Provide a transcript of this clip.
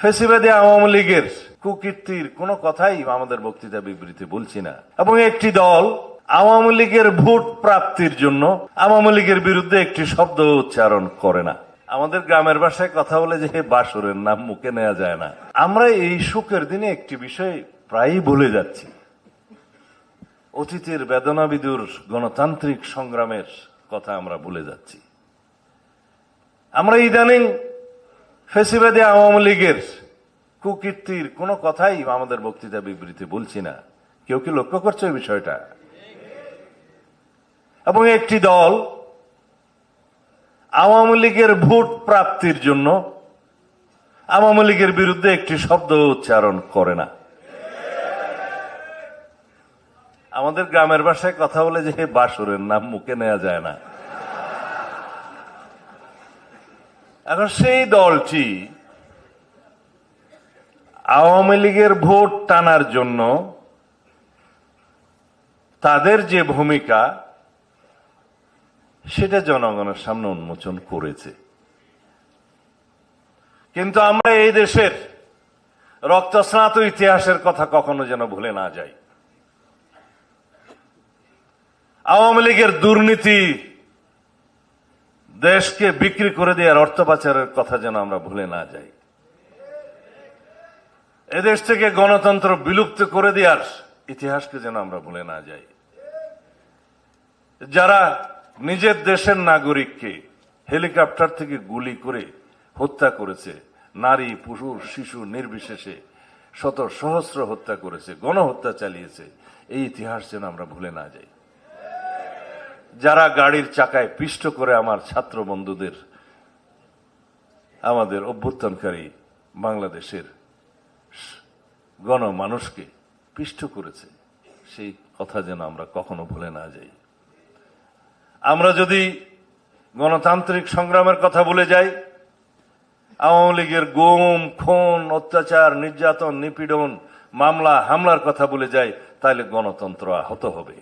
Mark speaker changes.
Speaker 1: ফেসিবাদী আওয়ামী লীগের কুকীর্তির কোনো কথাই আমাদের বক্তৃতা বিবৃতি বলছি না। এবং একটি দল আওয়ামী লীগের ভোট প্রাপ্তির জন্য আওয়ামী লীগের বিরুদ্ধে একটি শব্দ উচ্চারণ করে না। আমাদের গ্রামের ভাষায় কথা বলে যে বাসরের নাম মুখে নেওয়া যায় না। আমরা এই সুখের দিনে একটি বিষয় প্রায়ই ভুলে যাচ্ছি। অতীতের বেদনাবিদুর গণতান্ত্রিক সংগ্রামের কথা আমরা ভুলে যাচ্ছি। আমরা ইদানিং ফেসিবাদী আওয়ামী লীগের কুকীর্তির কোনো কথাই আমাদের বক্তৃতা বিবৃতি বলছি না। কেউ কি লক্ষ্য করছে ওই বিষয়টা? এবং একটি দল আওয়ামী লীগের ভোট প্রাপ্তির জন্য আওয়ামী লীগের বিরুদ্ধে একটি শব্দ উচ্চারণ করে না। আমাদের গ্রামের ভাষায় কথা বলে যে বাসরের নাম মুখে নেওয়া যায় না। এখন সেই দলটি আওয়ামী লীগের ভোট টানার জন্য তাদের যে ভূমিকা, সেটা জনগণের সামনে উন্মোচন করেছে। কিন্তু আমরা এই দেশের রক্তস্নাত ইতিহাসের কথা কখনো যেন ভুলে না যাই। আওয়ামী লীগের দুর্নীতি দেশকে বিক্রি করে দেওয়ার অর্থ পাচারের কথা যেন আমরা ভুলে না যাই। এদেশ থেকে গণতন্ত্র বিলুপ্ত করে দেওয়ার ইতিহাসকে যেন আমরা ভুলে না যাই। যারা নিজের দেশের নাগরিককে হেলিকপ্টার থেকে গুলি করে হত্যা করেছে, নারী, পুরুষ, শিশু, নির্বিশেষে শত সহস্র হত্যা করেছে, গণহত্যা চালিয়েছে, এই ইতিহাস যেন আমরা ভুলে না যাই। যারা গাড়ির চাকায় পিষ্ট করে আমার ছাত্র বন্ধুদের, আমাদের অভ্যুত্থানকারী বাংলাদেশের গণমানুষকে পিষ্ট করেছে, সেই কথা যেন আমরা কখনো ভুলে না যাই। আমরা যদি গণতান্ত্রিক সংগ্রামের কথা ভুলে যাই, আওয়ামী লীগের গুম, খুন, অত্যাচার, নির্যাতন, নিপীড়ন, মামলা, হামলার কথা বলে যাই, তাহলে গণতন্ত্র আহত হবে।